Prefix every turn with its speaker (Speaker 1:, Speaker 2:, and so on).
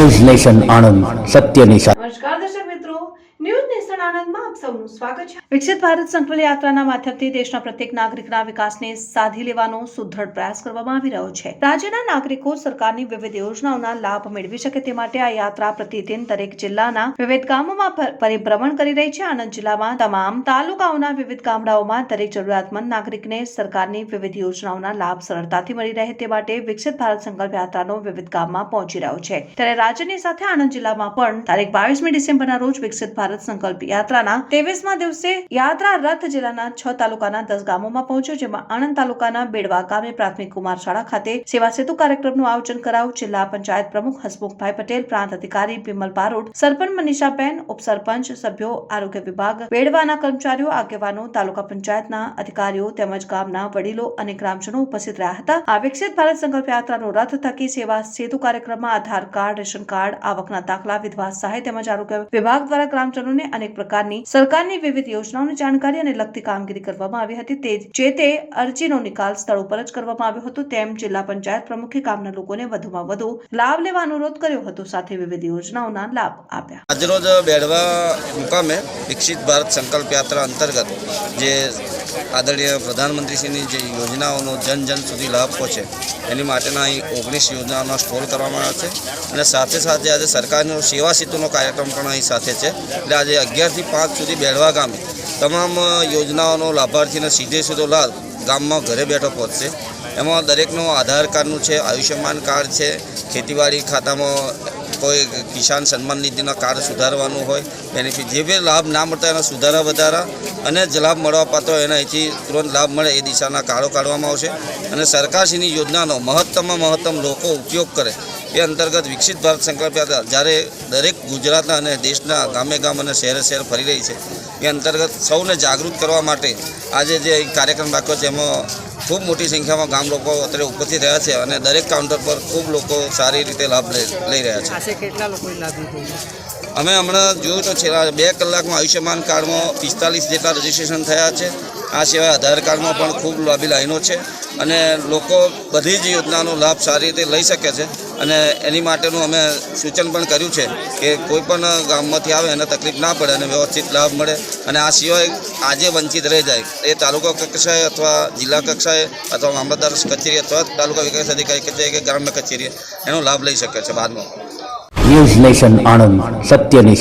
Speaker 1: News nation Anand સત્યની સાથે
Speaker 2: નમસ્કાર દર્શક મિત્રો ન્યૂઝ નેશન આનંદમાં આપ સૌનું સ્વાગત છે. વિકસિત ભારત સંકલ્પ યાત્રાના માધ્યમથી દેશના પ્રત્યેક નાગરિકના વિકાસને સાધી લેવાનો સુદૃઢ પ્રયાસ કરવામાં આવી રહ્યો છે. રાજ્યના નાગરિકો સરકારની વિવિધ યોજનાઓના લાભ મેળવી શકે તે માટે આ યાત્રા પ્રતિદિન દરેક જિલ્લાના વિવિધ ગામોમાં પરિભ્રમણ કરી રહી છે. આણંદ જિલ્લામાં તમામ તાલુકાઓના વિવિધ ગામડાઓમાં દરેક જરૂરિયાતમંદ નાગરિકને સરકારની વિવિધ યોજનાઓના લાભ સરળતાથી મળી રહે તે માટે વિકસિત ભારત સંકલ્પ યાત્રાનો વિવિધ ગામમાં પહોંચી રહ્યો છે. ત્યારે રાજ્યની સાથે આણંદ જિલ્લામાં પણ તારીખ બાવીસમી ડિસેમ્બરના રોજ વિકસિત ભારત સંકલ્પ યાત્રાના ત્રેવીસમા દિવસે યાત્રા રથ જિલ્લાના છ તાલુકાના દસ ગામોમાં પહોંચ્યો, જેમાં આણંદ તાલુકાના બેડવા ગામે પ્રાથમિક કુમાર શાળા ખાતે સેવા સેતુ કાર્યક્રમનું આયોજન કરાયું. જિલ્લા પંચાયત પ્રમુખ હસમુખભાઈ પટેલ, પ્રાંત અધિકારી બિમલ બારોટ, સરપંચ મનીષાબેન, ઉપસરપંચ સભ્યો, આરોગ્ય વિભાગ, બેડવાના કર્મચારીઓ, આગેવાનો, તાલુકા પંચાયતના અધિકારીઓ તેમજ ગામના વડીલો અને ગ્રામજનો ઉપસ્થિત રહ્યા હતા. આ વિકસિત ભારત સંકલ્પ યાત્રાનો રથ થકી સેવા સેતુ કાર્યક્રમમાં આધાર કાર્ડ, રેશન કાર્ડ, આવકના દાખલા, વિધવા સહાય તેમજ આરોગ્ય વિભાગ દ્વારા ગ્રામજનોને અનેક પ્રકારની સરકારની વિવિધ યોજનાઓની જાણકારી અને લગતી કામગીરી કરવામાં આવી હતી. તે જે તે અરજીનો નિકાલ સ્થળ ઉપર જ કરવામાં આવ્યો હતો. તેમ જિલ્લા પંચાયત પ્રમુખે ગામના લોકોને વધુમાં વધુ લાભ લેવા અનુરોધ કર્યો હતો. સાથે વિવિધ યોજનાઓના લાભ આપ્યા.
Speaker 3: આજરોજ બેડવા મુકામે વિકસિત ભારત સંકલ્પ યાત્રા અંતર્ગત જે આદરણીય પ્રધાનમંત્રીશ્રીની જે યોજનાઓનો જન જન સુધી લાભ પહોંચે, એની માટેના અહીં ઓગણીસ યોજનાઓનો સ્ટોલ કરવામાં આવ્યો છે. અને સાથે સાથે આજે સરકારનો સેવા સેતુનો કાર્યક્રમ પણ અહીં સાથે છે. એટલે આજે અગિયારથી પાંચ સુધી બેડવા ગામે તમામ યોજનાઓનો લાભાર્થીને સીધે સીધો લાભ ગામમાં ઘરે બેઠો પહોંચશે. એમાં દરેકનું આધાર કાર્ડનું છે, આયુષ્યમાન કાર્ડ છે, ખેતીવાડી ખાતામાં કોઈ કિસાન સન્માન નિધિના કાર્ડ સુધારવાનું હોય બેનિફિટ જે બી લાભ ના મળતા એના સુધારા વધારા અને જ લાભ મળવા પાત્ર એના અહીંથી તુરંત લાભ મળે એ દિશાના કાર્ડો કાઢવામાં આવશે. અને સરકારશ્રીની યોજનાનો મહત્તમમાં મહત્તમ લોકો ઉપયોગ કરે એ અંતર્ગત વિકસિત ભારત સંકલ્પ યાત્રા જ્યારે દરેક ગુજરાતના અને દેશના ગામે ગામ અને શહેરે શહેર ફરી રહી છે, એ અંતર્ગત સૌને જાગૃત કરવા માટે આજે જે કાર્યક્રમ રાખ્યો છે, એમાં ખૂબ મોટી સંખ્યામાં ગામ લોકો અત્યારે ઉપસ્થિત રહ્યા છે અને દરેક કાઉન્ટર પર ખૂબ લોકો સારી રીતે લાભ લઈ લઈ રહ્યા છે.
Speaker 4: કેટલા લોકોએ લાભ લીધો
Speaker 3: અમે હમણાં જોયું તો છેલ્લા બે કલાકમાં આયુષ્યમાન કાર્ડમાં પિસ્તાલીસ જેટલા રજીસ્ટ્રેશન થયા છે. આ સિવાય આધાર કાર્ડમાં પણ ખૂબ લાંબી લાઈનો છે અને લોકો બધી જ યોજનાનો લાભ સારી રીતે લઈ શકે છે. અને એની માટેનું અમે સૂચન પણ કર્યું છે કે કોઈ પણ ગામમાંથી આવે એને તકલીફ ના પડે અને વ્યવસ્થિત લાભ મળે અને આ સિવાય આજે વંચિત રહી જાય. એ તાલુકા કક્ષાએ અથવા જિલ્લા કક્ષાએ અથવા મામલતદાર કચેરી અથવા તાલુકા વિકાસ અધિકારી કચેરી કે ગ્રામ્ય કચેરીએ એનો લાભ લઈ શકે છે બાદમાં.
Speaker 1: ન્યૂઝ નેશન આણંદ, સત્યની